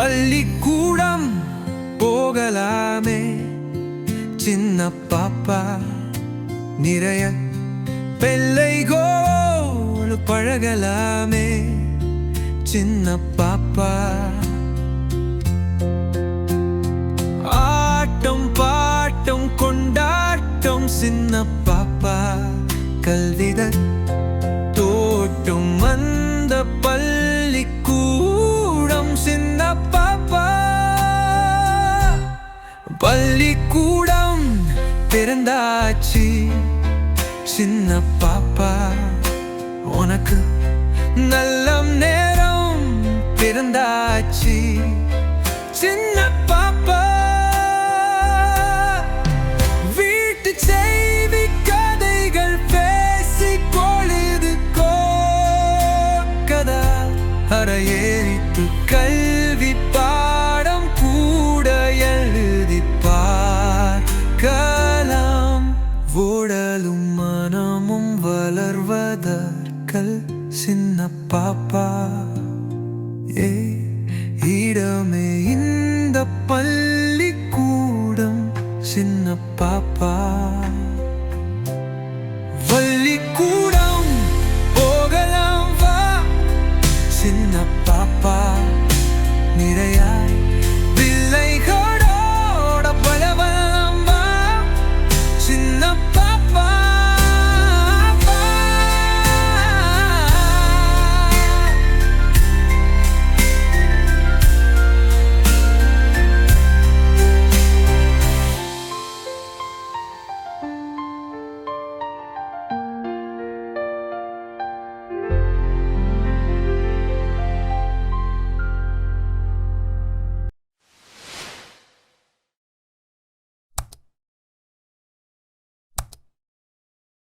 பள்ளிக்கூடம் போகலாமே. சின்ன பாப்பா நிறைய பிள்ளைகோடு பழகலாமே. சின்ன பாப்பா. ஆட்டம் பாட்டம் கொண்டாட்டம் சின்ன பாப்பா. கல்விதன் பள்ளிக்கூடம் பிறந்தாச்சு சின்ன பாப்பா உனக்கு நல்ல நேரம் பிறந்தாச்சு சின்ன பாப்பா வீட்டு செய்தி கதைகள் பேசி கொழுது கோக்கதா அறையே. உடலும் மனமும் வளர்வதற்கல் சின்ன பாப்பா. ஏ இடமே இந்த பள்ளிக்கூடம் சின்ன பாப்பா. வள்ளிக்கூடம் போகலாம் வா சின்ன பாப்பா. நிறையாய்